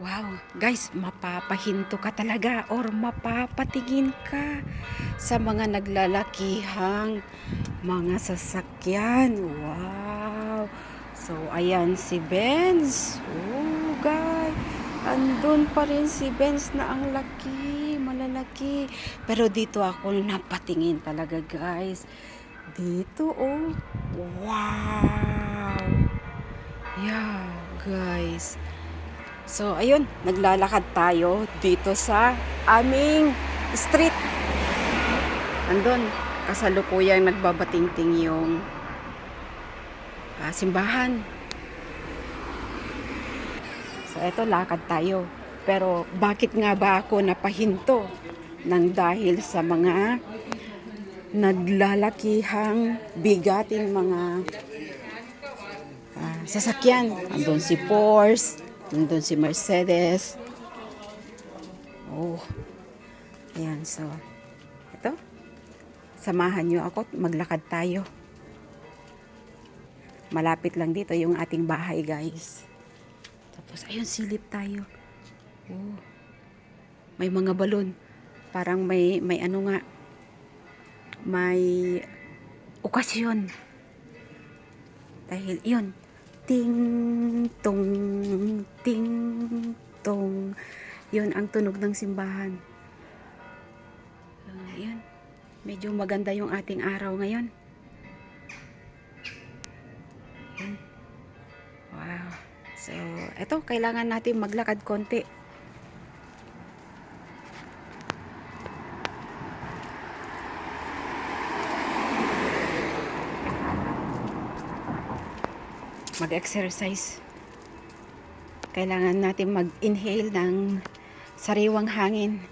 Wow, guys, mapapahinto ka talaga or mapapatingin ka sa mga naglalakihang mga sasakyan. Wow. So, ayan si Benz. Oh, guys. Andun pa rin si Benz na ang laki, malalaki. Pero dito ako napatingin talaga, guys. Dito, oh. Wow. Yeah, guys. So, ayun, naglalakad tayo dito sa aming street. Andun, kasalukuyang nagbabatingting yung ah, simbahan. So, eto, lakad tayo. Pero, bakit nga ba ako napahinto? Nang dahil sa mga naglalakihang bigating mga ah, sasakyan. Andun si Porsche, andun si Mercedes. Oh. Ayan, so. Ito. Samahan nyo ako. Maglakad tayo. Malapit lang dito yung ating bahay, guys. Tapos, ayun, silip tayo. Oh. May mga balon. Parang may, may ano nga, may okasyon. Dahil yun, ting tong ting tong yun ang tunog ng simbahan. Ah, yun. Medyo maganda yung ating araw ngayon. Yun. Wow. So, eto, kailangan natin maglakad konti. Mag-exercise. Kailangan natin mag-inhale ng sariwang hangin.